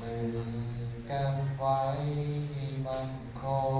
มือกันไว้ให้มันคง